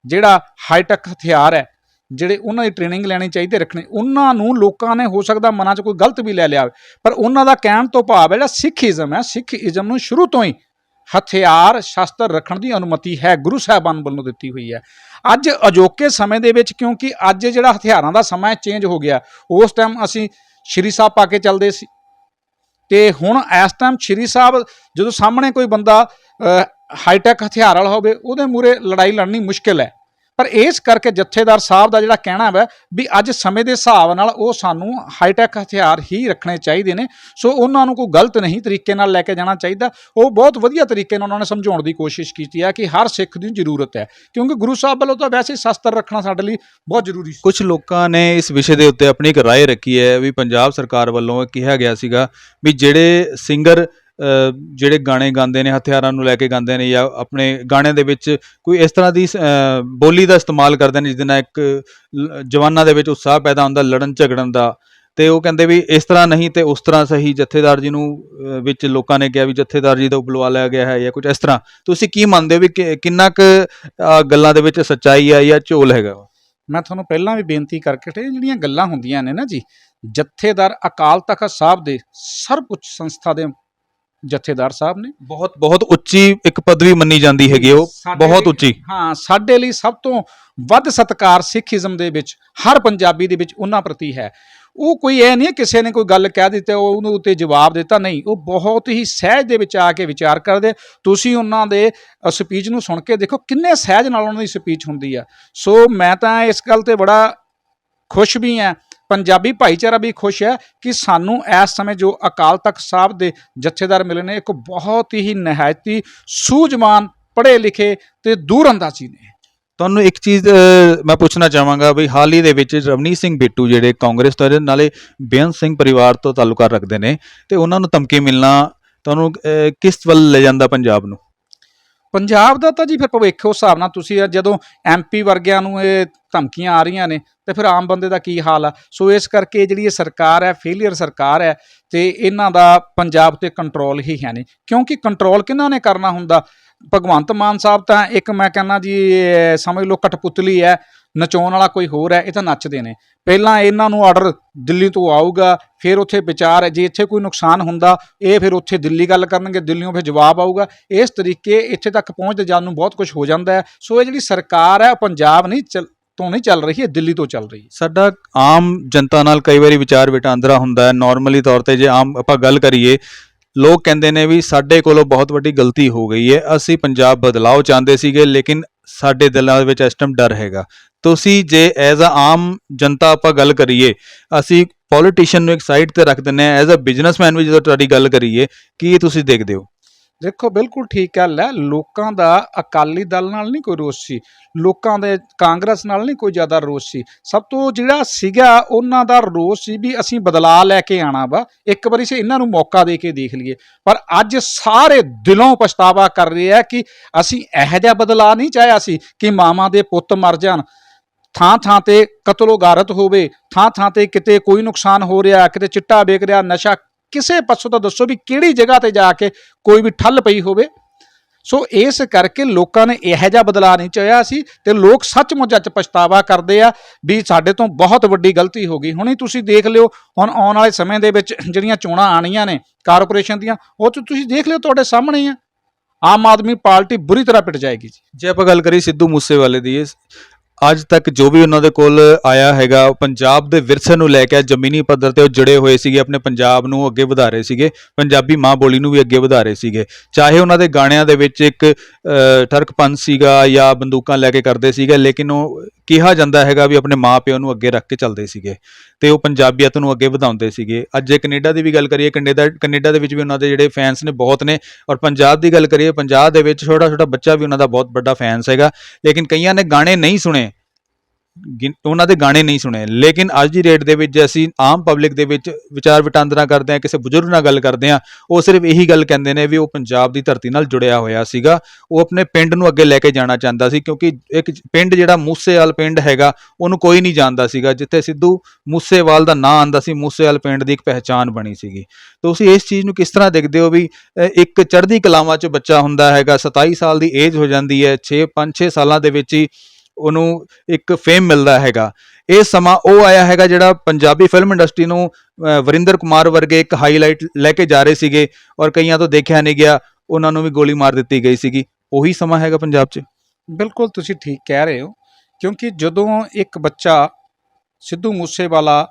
ਜਿਹੜਾ ਹਾਈਟੈਕ ਹਥਿਆਰ ਹੈ ਜਿਹੜੇ ਉਹਨਾਂ ਦੀ ਟ੍ਰੇਨਿੰਗ ਲੈਣੀ ਚਾਹੀਦੀ ਰੱਖਣੀ ਉਹਨਾਂ ਨੂੰ ਲੋਕਾਂ ਨੇ ਹੋ ਸਕਦਾ ਮਨਾਂ 'ਚ ਕੋਈ ਗਲਤ ਵੀ ਲੈ ਲਿਆ। ਪਰ ਉਹਨਾਂ ਦਾ ਕਹਿਣ ਤੋਂ ਭਾਵ ਹੈ ਜਿਹੜਾ ਸਿੱਖੀਜ਼ਮ ਹੈ ਸਿੱਖੀਜ਼ਮ ਨੂੰ ਸ਼ੁਰੂ ਤੋਂ ਹੀ ਹਥਿਆਰ, ਸ਼ਸਤਰ ਰੱਖਣ ਦੀ ਅਨੁਮਤੀ ਹੈ, ਗੁਰੂ ਸਾਹਿਬਾਨ ਵੱਲੋਂ ਦਿੱਤੀ ਹੋਈ ਹੈ। ਅੱਜ ਅਜੋਕੇ ਸਮੇਂ ਦੇ ਵਿੱਚ ਕਿਉਂਕਿ ਅੱਜ ਜਿਹੜਾ ਹਥਿਆਰਾਂ ਦਾ ਸਮਾਂ ਚੇਂਜ ਹੋ ਗਿਆ। ਉਸ ਟਾਈਮ ਅਸੀਂ ਸ਼੍ਰੀ ਸਾਹਿਬ ਪਾ ਕੇ ਚੱਲਦੇ ਸੀ। ਤੇ ਹੁਣ ਇਸ ਟਾਈਮ ਸ਼੍ਰੀ ਸਾਹਿਬ ਜਦੋਂ ਸਾਹਮਣੇ ਕੋਈ ਬੰਦਾ ਹਾਈਟੈਕ ਹਥਿਆਰ ਵਾਲਾ ਹੋਵੇ, ਉਹਦੇ ਮੂਰੇ ਲੜਾਈ ਲੜਨੀ ਮੁਸ਼ਕਿਲ ਹੈ। ਪਰ ਇਸ ਕਰਕੇ ਜਥੇਦਾਰ ਸਾਹਿਬ ਦਾ ਜਿਹੜਾ ਕਹਿਣਾ ਹੈ ਵੀ ਅੱਜ ਸਮੇਂ ਦੇ ਹਿਸਾਬ ਨਾਲ ਉਹ ਸਾਨੂੰ ਹਾਈਟੈਕ ਹਥਿਆਰ ਹੀ ਰੱਖਣੇ ਚਾਹੀਦੇ ਨੇ ਸੋ ਉਹਨਾਂ ਨੂੰ ਕੋਈ ਗਲਤ ਨਹੀਂ ਤਰੀਕੇ ਨਾਲ ਲੈ ਕੇ ਜਾਣਾ ਚਾਹੀਦਾ ਉਹ ਬਹੁਤ ਵਧੀਆ ਤਰੀਕੇ ਨਾਲ ਉਹਨਾਂ ਨੇ ਸਮਝਾਉਣ ਦੀ ਕੋਸ਼ਿਸ਼ ਕੀਤੀ ਹੈ ਕਿ ਹਰ ਸਿੱਖ ਦੀ ਜ਼ਰੂਰਤ ਹੈ ਕਿਉਂਕਿ ਗੁਰੂ ਸਾਹਿਬ ਵੱਲੋਂ ਤਾਂ ਵੈਸੇ ਹੀ ਸ਼ਸਤਰ ਰੱਖਣਾ ਸਾਡੇ ਲਈ ਬਹੁਤ ਜ਼ਰੂਰੀ ਸੀ ਕੁਝ ਲੋਕਾਂ ਨੇ ਇਸ ਵਿਸ਼ੇ ਦੇ ਉੱਤੇ ਆਪਣੀ ਇੱਕ رائے ਰੱਖੀ ਹੈ ਵੀ ਪੰਜਾਬ ਸਰਕਾਰ ਵੱਲੋਂ ਕਿਹਾ ਗਿਆ ਸੀਗਾ ਵੀ ਜਿਹੜੇ ਸਿੰਗਰ ਜਿਹੜੇ ਗਾਣੇ ਗਾਉਂਦੇ ਨੇ ਹਥਿਆਰਾਂ ਨੂੰ ਲੈ ਕੇ ਗਾਉਂਦੇ ਨੇ ਜਾਂ ਆਪਣੇ ਗਾਣਿਆਂ ਦੇ ਵਿੱਚ ਕੋਈ ਇਸ ਤਰ੍ਹਾਂ ਦੀ ਬੋਲੀ ਦਾ ਇਸਤੇਮਾਲ ਕਰਦੇ ਨੇ ਜਿਹਦੇ ਨਾਲ ਇੱਕ ਜਵਾਨਾਂ ਦੇ ਵਿੱਚ ਉਤਸ਼ਾਹ ਪੈਦਾ ਹੁੰਦਾ ਲੜਨ ਝਗੜਨ ਦਾ ਤੇ ਉਹ ਕਹਿੰਦੇ ਵੀ ਇਸ ਤਰ੍ਹਾਂ ਨਹੀਂ ਤੇ ਉਸ ਤਰ੍ਹਾਂ ਸਹੀ ਜਥੇਦਾਰ ਜੀ ਨੂੰ ਵਿੱਚ ਲੋਕਾਂ ਨੇ ਕਿਹਾ ਵੀ ਜਥੇਦਾਰ ਜੀ ਦਾ ਬੁਲਵਾ ਲਿਆ ਗਿਆ ਹੈ ਜਾਂ ਕੁਝ ਇਸ ਤਰ੍ਹਾਂ ਤੁਸੀਂ ਕੀ ਮੰਨਦੇ ਹੋ ਵੀ ਕਿੰਨਾ ਕੁ ਗੱਲਾਂ ਦੇ ਵਿੱਚ ਸੱਚਾਈ ਹੈ ਜਾਂ ਝੋਲ ਹੈਗਾ ਵਾ? ਮੈਂ ਤੁਹਾਨੂੰ ਪਹਿਲਾਂ ਵੀ ਬੇਨਤੀ ਕਰਕੇ ਹਟਿਆ, ਜਿਹੜੀਆਂ ਗੱਲਾਂ ਹੁੰਦੀਆਂ ਨੇ ਨਾ ਜੀ ਜਥੇਦਾਰ ਅਕਾਲ ਤਖਤ ਸਾਹਿਬ ਦੇ ਸਰਵਉੱਚ ਸੰਸਥਾ ਦੇ ਜਥੇਦਾਰ ਸਾਹਿਬ ਨੇ। ਬਹੁਤ ਬਹੁਤ ਉੱਚੀ ਇੱਕ ਪਦਵੀ ਮੰਨੀ ਜਾਂਦੀ ਹੈਗੀ ਉਹ। ਸਾਡੇ ਬਹੁਤ ਲਈ- ਉੱਚੀ। ਹਾਂ ਸਾਡੇ ਲਈ ਸਭ ਤੋਂ ਵੱਧ ਸਤਿਕਾਰ ਸਿੱਖੀਜ਼ਮ ਦੇ ਵਿੱਚ ਹਰ ਪੰਜਾਬੀ ਦੇ ਵਿੱਚ ਉਹਨਾਂ ਪ੍ਰਤੀ ਹੈ। ਉਹ ਕੋਈ ਇਹ ਨਹੀਂ ਹੈ ਕਿਸੇ ਨੇ ਕੋਈ ਗੱਲ ਕਹਿ ਦਿੱਤੀ ਉਹ ਉਹਨੂੰ ਉੱਤੇ ਜਵਾਬ ਦਿੱਤਾ। ਨਹੀਂ ਉਹ ਬਹੁਤ ਹੀ ਸਹਿਜ ਦੇ ਵਿੱਚ ਆ ਕੇ ਵਿਚਾਰ ਕਰਦੇ। ਤੁਸੀਂ ਉਹਨਾਂ ਦੇ ਸਪੀਚ ਨੂੰ ਸੁਣ ਕੇ ਦੇਖੋ ਕਿੰਨੇ ਸਹਿਜ ਨਾਲ ਉਹਨਾਂ ਦੀ ਸਪੀਚ ਹੁੰਦੀ ਆ। ਸੋ ਮੈਂ ਤਾਂ ਇਸ ਗੱਲ ਤੇ ਬੜਾ ਖੁਸ਼ ਵੀ ਹਾਂ ਪੰਜਾਬੀ ਭਾਈਚਾਰਾ ਵੀ ਖੁਸ਼ ਹੈ ਕਿ ਸਾਨੂੰ ਇਸ ਸਮੇਂ ਜੋ ਅਕਾਲ ਤਖਤ ਸਾਹਿਬ ਦੇ ਜਥੇਦਾਰ ਮਿਲੇ ਨੇ, ਇੱਕ ਬਹੁਤ ਹੀ ਨਹਾਇਤੀ, ਸੂਝਵਾਨ ਪੜ੍ਹੇ ਲਿਖੇ ਤੇ ਦੂਰ ਅੰਦਾਜ਼ੀ ਨੇ। ਤੁਹਾਨੂੰ ਇੱਕ ਚੀਜ਼ ਮੈਂ ਪੁੱਛਣਾ ਚਾਹਾਂਗਾ ਵੀ ਹਾਲ ਹੀ ਦੇ ਵਿੱਚ ਰਵਨੀਤ ਸਿੰਘ ਬਿੱਟੂ ਜਿਹੜੇ ਕਾਂਗਰਸ ਤੋਂ ਨਾਲੇ ਬੇਅੰਤ ਸਿੰਘ ਪਰਿਵਾਰ ਤੋਂ ਤਾਲੁਕਾ ਰੱਖਦੇ ਨੇ, ਤੇ ਉਹਨਾਂ ਨੂੰ ਧਮਕੀ ਮਿਲਣਾ ਤੁਹਾਨੂੰ ਕਿਸ ਵੱਲ ਲੈ ਜਾਂਦਾ ਪੰਜਾਬ ਨੂੰ? ਪੰਜਾਬ ਦਾ ਤਾਂ ਜੀ ਫਿਰ ਭਵਿੱਖ ਉਸ ਹਿਸਾਬ ਨਾਲ ਤੁਸੀਂ ਇਹ ਜਦੋਂ ਐਮਪੀ ਵਰਗਿਆਂ ਨੂੰ ਇਹ ਧਮਕੀਆਂ ਆ ਰਹੀਆਂ ਨੇ, ਤੇ ਫਿਰ ਆਮ ਬੰਦੇ ਦਾ ਕੀ ਹਾਲ ਆ? ਸੋ ਇਸ ਕਰਕੇ ਜਿਹੜੀ ਇਹ ਸਰਕਾਰ ਹੈ ਫੇਲਿਅਰ ਸਰਕਾਰ ਹੈ, ਤੇ ਇਹਨਾਂ ਦਾ ਪੰਜਾਬ ਤੇ ਕੰਟਰੋਲ ਹੀ ਹੈ ਨਹੀਂ। ਕਿਉਂਕਿ ਕੰਟਰੋਲ ਕਿਹਨਾਂ ਨੇ ਕਰਨਾ ਹੁੰਦਾ? ਭਗਵੰਤ ਮਾਨ ਸਾਹਿਬ ਤਾਂ ਇੱਕ ਮੈਂ ਕਹਿੰਦਾ ਜੀ ਸਮਝ ਲਓ ਕਠਪੁਤਲੀ ਹੈ ਨਚਾਉਣ ਵਾਲਾ ਕੋਈ ਹੋਰ ਹੈ, ਇਹ ਤਾਂ ਨੱਚਦੇ ਨੇ। ਪਹਿਲਾਂ ਇਹਨਾਂ ਨੂੰ ਆਰਡਰ ਦਿੱਲੀ ਤੋਂ ਆਊਗਾ, ਫਿਰ ਉੱਥੇ ਵਿਚਾਰ ਹੈ, ਜੇ ਇੱਥੇ ਕੋਈ ਨੁਕਸਾਨ ਹੁੰਦਾ, ਇਹ ਫਿਰ ਉੱਥੇ ਦਿੱਲੀ ਗੱਲ ਕਰਨਗੇ ਦਿੱਲੀੋਂ ਫਿਰ ਜਵਾਬ ਆਊਗਾ। ਇਸ ਤਰੀਕੇ ਇੱਥੇ ਤੱਕ ਪਹੁੰਚਦੇ ਜਾਣ ਨੂੰ ਬਹੁਤ ਕੁਝ ਹੋ ਜਾਂਦਾ ਹੈ। ਸੋ ਇਹ ਜਿਹੜੀ ਸਰਕਾਰ ਹੈ, ਉਹ ਪੰਜਾਬ ਨਹੀਂ ਚੱਲ, ਤੋਂ ਨਹੀਂ ਚੱਲ ਰਹੀ ਹੈ, ਦਿੱਲੀ ਤੋਂ ਚੱਲ ਰਹੀ ਹੈ। ਸਾਡਾ ਆਮ ਜਨਤਾ ਨਾਲ ਕਈ ਵਾਰੀ ਵਿਚਾਰ ਵਟਾਂਦਰਾ ਹੁੰਦਾ ਹੈ। ਨਾਰਮਲੀ ਤੌਰ ਤੇ ਜੇ ਆਮ ਆਪਾਂ ਗੱਲ ਕਰੀਏ, ਲੋਕ ਕਹਿੰਦੇ ਨੇ ਵੀ ਸਾਡੇ ਕੋਲੋਂ ਬਹੁਤ ਵੱਡੀ ਗਲਤੀ ਹੋ ਗਈ ਹੈ। ਅਸੀਂ ਪੰਜਾਬ ਬਦਲਾਓ ਚਾਹੁੰਦੇ ਸੀਗੇ, ਲੇਕਿਨ ਸਾਡੇ ਦਿਲਾਂ ਦੇ ਵਿੱਚ ਇਸ ਟਾਈਮ ਡਰ ਹੈਗਾ। ਤੁਸੀਂ ਜੇ ਐਜ਼ ਅ ਆਮ ਜਨਤਾ ਆਪਾਂ ਗੱਲ ਕਰੀਏ, ਅਸੀਂ ਪੋਲੀਟੀਸ਼ੀਅਨ ਨੂੰ ਇੱਕ ਸਾਈਡ ਤੇ ਰੱਖ ਦਿੰਨੇ ਆ ਐਜ਼ ਅ ਬਿਜ਼ਨਸਮੈਨ ਵੀ ਜਦੋਂ ਤੁਹਾਡੀ ਗੱਲ ਕਰੀਏ, ਕੀ ਤੁਸੀਂ ਦੇਖਦੇ ਹੋ? ਦੇਖੋ, ਬਿਲਕੁਲ ਠੀਕ ਗੱਲ ਹੈ। ਲੋਕਾਂ ਦਾ ਅਕਾਲੀ ਦਲ ਨਾਲ ਨਹੀਂ ਕੋਈ ਰੋਸ ਸੀ। ਲੋਕਾਂ ਦੇ ਕਾਂਗਰਸ ਨਾਲ ਨਹੀਂ ਕੋਈ ਜ਼ਿਆਦਾ ਰੋਸ ਸੀ। ਸਭ ਤੋਂ ਜਿਹੜਾ ਸੀਗਾ, ਉਹਨਾਂ ਦਾ ਰੋਸ ਸੀ ਵੀ ਅਸੀਂ ਬਦਲਾਅ ਲੈ ਕੇ ਆਣਾ ਵਾ। ਇੱਕ ਵਾਰੀ ਸੇ ਇਹਨਾਂ ਨੂੰ ਮੌਕਾ ਦੇ ਕੇ ਦੇਖ ਲਈਏ। ਪਰ ਅੱਜ ਸਾਰੇ ਦਿਲੋਂ ਪਛਤਾਵਾ ਕਰ ਰਹੇ ਆ ਕਿ ਅਸੀਂ ਇਹੋ ਜਿਹਾ ਬਦਲਾਅ ਨਹੀਂ ਚਾਹਿਆ ਸੀ ਕਿ ਮਾਵਾਂ ਦੇ ਪੁੱਤ ਮਰ ਜਾਣ। ਥਾਂ ਥਾਂ ਤੇ ਕਤਲੋ ਗਾਰਤ ਹੋਵੇ ਥਾਂ ਥਾਂ ਤੇ ਕਿਤੇ ਕੋਈ ਨੁਕਸਾਨ ਹੋ ਰਿਹਾ, ਕਿਤੇ ਚਿੱਟਾ ਵੇਚ ਰਿਹਾ, ਨਸ਼ਾ ਕਿਸੇ ਪਾਸੋਂ ਤਾਂ ਦੱਸੋ ਵੀ ਕਿਹੜੀ ਜਗ੍ਹਾ ਤੇ ਜਾ ਕੇ ਕੋਈ ਵੀ ਠੱਲ ਪਈ ਹੋਵੇ। ਸੋ ਇਸ ਕਰਕੇ ਲੋਕਾਂ ਨੇ ਇਹੋ ਜਿਹਾ ਬਦਲਾਅ ਨਹੀਂ ਚਾਹਿਆ ਸੀ ਤੇ ਲੋਕ ਸੱਚਮੁੱਚ ਅੱਜ ਪਛਤਾਵਾ ਕਰਦੇ ਆ ਵੀ ਸਾਡੇ ਤੋਂ ਬਹੁਤ ਵੱਡੀ ਗਲਤੀ ਹੋ ਗਈ। ਹੁਣੀ ਤੁਸੀਂ ਦੇਖ ਲਿਓ, ਹੁਣ ਆਉਣ ਵਾਲੇ ਸਮੇਂ ਦੇ ਵਿੱਚ ਜਿਹੜੀਆਂ ਚੋਣਾਂ ਆਣੀਆਂ ਨੇ ਕਾਰਪੋਰੇਸ਼ਨ ਦੀਆਂ, ਉਹ 'ਚ ਤੁਸੀਂ ਦੇਖ ਲਿਓ ਤੁਹਾਡੇ ਸਾਹਮਣੇ ਆ। ਆਮ ਆਦਮੀ ਪਾਰਟੀ ਬੁਰੀ ਤਰ੍ਹਾਂ ਪਿਟ ਜਾਏਗੀ ਜੀ। ਜੇ ਆਪਾਂ ਗੱਲ ਕਰੀਏ ਸਿੱਧੂ ਮੂਸੇਵਾਲੇ ਦੀ ਅੱਜ ਤੱਕ ਜੋ ਵੀ ਉਹਨਾਂ ਦੇ ਕੋਲ ਆਇਆ ਹੈਗਾ ਉਹ ਪੰਜਾਬ ਦੇ ਵਿਰਸੇ ਨੂੰ ਲੈ ਕੇ ਜ਼ਮੀਨੀ ਪੱਧਰ ਤੇ ਉਹ ਜੁੜੇ ਹੋਏ ਸੀਗੇ ਆਪਣੇ ਪੰਜਾਬ ਨੂੰ ਅੱਗੇ ਵਧਾ ਰਹੇ ਸੀਗੇ ਪੰਜਾਬੀ ਮਾਂ ਬੋਲੀ ਨੂੰ ਵੀ ਅੱਗੇ ਵਧਾ ਰਹੇ ਸੀਗੇ। ਚਾਹੇ ਉਹਨਾਂ ਦੇ ਗਾਣਿਆਂ ਦੇ ਵਿੱਚ ਇੱਕ ਅ, ਠਰਕਪੰਥ ਸੀਗਾ ਜਾਂ ਬੰਦੂਕਾਂ ਲੈ ਕੇ ਕਰਦੇ ਸੀਗੇ ਲੇਕਿਨ ਉਹ ਕਿਹਾ ਜਾਂਦਾ ਹੈਗਾ ਵੀ ਆਪਣੇ ਮਾਂ ਪਿਓ ਨੂੰ ਅੱਗੇ ਰੱਖ ਕੇ ਚੱਲਦੇ ਸੀਗੇ ਤੇ ਉਹ ਪੰਜਾਬੀਅਤ ਨੂੰ ਅੱਗੇ ਵਧਾਉਂਦੇ ਸੀਗੇ। ਅੱਜ ਜੇ ਕੈਨੇਡਾ ਦੀ ਵੀ ਗੱਲ ਕਰੀਏ ਕੈਨੇਡਾ ਕੈਨੇਡਾ ਦੇ ਵਿੱਚ ਵੀ ਉਹਨਾਂ ਦੇ ਜਿਹੜੇ ਫੈਨਸ ਨੇ ਬਹੁਤ ਨੇ ਔਰ ਪੰਜਾਬ ਦੀ ਗੱਲ ਕਰੀਏ ਪੰਜਾਬ ਦੇ ਵਿੱਚ ਛੋਟਾ ਛੋਟਾ ਬੱਚਾ ਵੀ ਉਹਨਾਂ ਦਾ ਬਹੁਤ ਵੱਡਾ ਫੈਨਸ ਹੈਗਾ। ਲੇਕਿਨ ਕਈਆਂ ਨੇ ਗਾਣੇ ਨਹੀਂ ਸੁਣੇ ਉਹਨਾਂ ਦੇ ਗਾਣੇ ਨਹੀਂ ਸੁਣੇ। ਲੇਕਿਨ ਅੱਜ ਦੀ ਡੇਟ ਦੇ ਵਿੱਚ ਜੇ ਅਸੀਂ ਆਮ ਪਬਲਿਕ ਦੇ ਵਿੱਚ ਵਿਚਾਰ ਵਟਾਂਦਰਾ ਕਰਦੇ ਹਾਂ, ਕਿਸੇ ਬਜ਼ੁਰਗ ਨਾਲ ਗੱਲ ਕਰਦੇ ਹਾਂ, ਉਹ ਸਿਰਫ ਇਹੀ ਗੱਲ ਕਹਿੰਦੇ ਨੇ ਵੀ ਉਹ ਪੰਜਾਬ ਦੀ ਧਰਤੀ ਨਾਲ ਜੁੜਿਆ ਹੋਇਆ ਸੀਗਾ। ਉਹ ਆਪਣੇ ਪਿੰਡ ਨੂੰ ਅੱਗੇ ਲੈ ਕੇ ਜਾਣਾ ਚਾਹੁੰਦਾ ਸੀ ਕਿਉਂਕਿ ਇੱਕ ਪਿੰਡ ਜਿਹੜਾ ਮੂਸੇਵਾਲ ਪਿੰਡ ਹੈਗਾ, ਉਹਨੂੰ ਕੋਈ ਨਹੀਂ ਜਾਣਦਾ ਸੀਗਾ, ਜਿੱਥੇ ਸਿੱਧੂ ਮੂਸੇਵਾਲ ਦਾ ਨਾਂ ਆਂਦਾ ਸੀ, ਮੂਸੇਵਾਲ ਪਿੰਡ ਦੀ ਇੱਕ ਪਹਿਚਾਨ ਬਣੀ ਸੀਗੀ। ਤੁਸੀਂ ਇਸ ਚੀਜ਼ ਨੂੰ ਕਿਸ ਤਰ੍ਹਾਂ ਦੇਖਦੇ ਹੋ ਵੀ ਇੱਕ ਚੜ੍ਹਦੀ ਕਲਾਵਾਂ 'ਚ ਬੱਚਾ ਹੁੰਦਾ ਹੈਗਾ 27 ਸਾਲ ਦੀ ਏਜ ਹੋ ਜਾਂਦੀ ਹੈ 6 5-6 ਸਾਲਾਂ ਦੇ ਵਿੱਚ ਹੀ ਉਹਨੂੰ ਇੱਕ ਫੇਮ ਮਿਲਦਾ ਹੈਗਾ। ਇਹ ਸਮਾਂ ਉਹ ਆਇਆ ਹੈਗਾ ਜਿਹੜਾ ਪੰਜਾਬੀ ਫਿਲਮ ਇੰਡਸਟਰੀ ਨੂੰ ਵਰਿੰਦਰ ਕੁਮਾਰ ਵਰਗੇ ਇੱਕ ਹਾਈਲਾਈਟ ਲੈ ਕੇ ਜਾ ਰਹੇ ਸੀਗੇ ਔਰ ਕਈਆਂ ਤੋਂ ਦੇਖਿਆ ਨਹੀਂ ਗਿਆ, ਉਹਨਾਂ ਨੂੰ ਵੀ ਗੋਲੀ ਮਾਰ ਦਿੱਤੀ ਗਈ ਸੀਗੀ। ਉਹੀ ਸਮਾਂ ਹੈਗਾ ਪੰਜਾਬ 'ਚ? ਬਿਲਕੁਲ ਤੁਸੀਂ ਠੀਕ ਕਹਿ ਰਹੇ ਹੋ, ਕਿਉਂਕਿ ਜਦੋਂ ਇੱਕ ਬੱਚਾ ਸਿੱਧੂ ਮੂਸੇਵਾਲਾ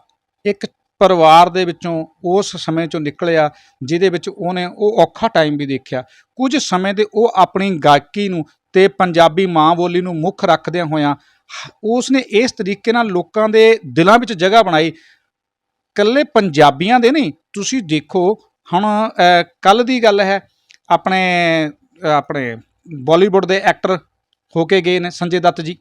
ਇੱਕ ਪਰਿਵਾਰ ਦੇ ਵਿੱਚੋਂ ਉਸ ਸਮੇਂ ਚੋਂ ਨਿਕਲਿਆ, ਜਿਹਦੇ ਵਿੱਚ ਉਹਨੇ ਉਹ ਔਖਾ ਟਾਈਮ ਵੀ ਦੇਖਿਆ। ਕੁਝ ਸਮੇਂ ਦੇ ਉਹ ਆਪਣੀ ਗਾਇਕੀ ਨੂੰ ਤੇ ਪੰਜਾਬੀ ਮਾਂ ਬੋਲੀ ਨੂੰ ਮੁੱਖ ਰੱਖਦਿਆਂ ਹੋਇਆਂ ਉਸ ਨੇ ਇਸ ਤਰੀਕੇ ਨਾਲ ਲੋਕਾਂ ਦੇ ਦਿਲਾਂ ਵਿੱਚ ਜਗ੍ਹਾ ਬਣਾਈ। ਕੱਲੇ ਪੰਜਾਬੀਆਂ ਦੇ ਨਹੀਂ, ਤੁਸੀਂ ਦੇਖੋ, ਹੁਣ ਕੱਲ ਦੀ ਗੱਲ ਹੈ, ਆਪਣੇ ਆਪਣੇ ਬਾਲੀਵੁੱਡ ਦੇ ਐਕਟਰ ਹੋ ਕੇ ਗਏ ਨੇ ਸੰਜੇ ਦੱਤ ਜੀ।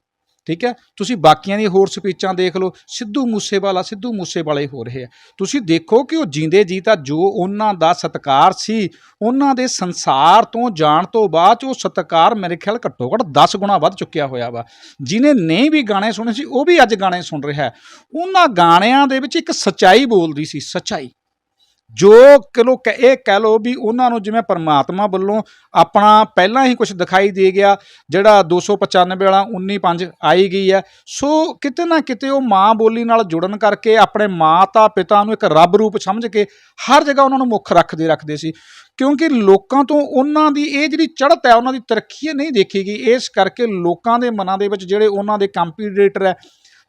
ਠੀਕ ਹੈ? ਤੁਸੀਂ ਬਾਕੀਆਂ ਦੀ ਹੋਰ ਸਪੀਚਾਂ ਦੇਖ ਲਓ, ਸਿੱਧੂ ਮੂਸੇਵਾਲਾ, ਸਿੱਧੂ ਮੂਸੇਵਾਲੇ ਹੋ ਰਹੇ ਆ। ਤੁਸੀਂ ਦੇਖੋ ਕਿ ਉਹ ਜਿੰਦੇ ਜੀ ਤਾਂ ਜੋ ਉਹਨਾਂ ਦਾ ਸਤਕਾਰ ਸੀ, ਉਹਨਾਂ ਦੇ ਸੰਸਾਰ ਤੋਂ ਜਾਣ ਤੋਂ ਬਾਅਦ 'ਚ ਉਹ ਸਤਕਾਰ ਮੇਰੇ ਖਿਆਲ ਘੱਟੋ ਘੱਟ 10 ਗੁਣਾ ਵੱਧ ਚੁੱਕਿਆ ਹੋਇਆ ਵਾ। ਜਿਨੇ ਨਹੀਂ ਵੀ ਗਾਣੇ ਸੁਣੇ ਸੀ, ਉਹ ਵੀ ਅੱਜ ਗਾਣੇ ਸੁਣ ਰਿਹਾ ਉਹਨਾਂ ਗਾਣਿਆਂ ਦੇ ਵਿੱਚ ਇੱਕ ਸਚਾਈ ਬੋਲਦੀ ਸੀ, ਸਚਾਈ। ਜੋ ਕਿਲੋ ਇਹ ਕਹਿ ਲੋ ਵੀ ਉਹਨਾਂ ਨੂੰ ਜਿਵੇਂ ਪਰਮਾਤਮਾ ਵੱਲੋਂ ਆਪਣਾ ਪਹਿਲਾਂ ਹੀ ਕੁਝ ਦਿਖਾਈ ਦੇ ਗਿਆ, ਜਿਹੜਾ 295 ਵਾਲਾ 195 ਆਈ ਗਈ ਹੈ। ਸੋ ਕਿਤੇ ਨਾ ਕਿਤੇ ਉਹ ਮਾਂ ਬੋਲੀ ਨਾਲ ਜੁੜਨ ਕਰਕੇ ਆਪਣੇ ਮਾਤਾ ਪਿਤਾ ਨੂੰ ਇੱਕ ਰੱਬ ਰੂਪ ਸਮਝ ਕੇ ਹਰ ਜਗ੍ਹਾ ਉਹਨਾਂ ਨੂੰ ਮੁੱਖ ਰੱਖਦੇ ਰੱਖਦੇ ਸੀ। ਕਿਉਂਕਿ ਲੋਕਾਂ ਤੋਂ ਉਹਨਾਂ ਦੀ ਇਹ ਜਿਹੜੀ ਚੜ੍ਹਤ ਹੈ, ਉਹਨਾਂ ਦੀ ਤਰੱਕੀ ਹੈ ਨਹੀਂ ਦੇਖੀ ਗਈ। ਇਸ ਕਰਕੇ ਲੋਕਾਂ ਦੇ ਮਨਾਂ ਦੇ ਵਿੱਚ ਜਿਹੜੇ ਉਹਨਾਂ ਦੇ ਕੰਪੀਟੀਟਰ ਹੈ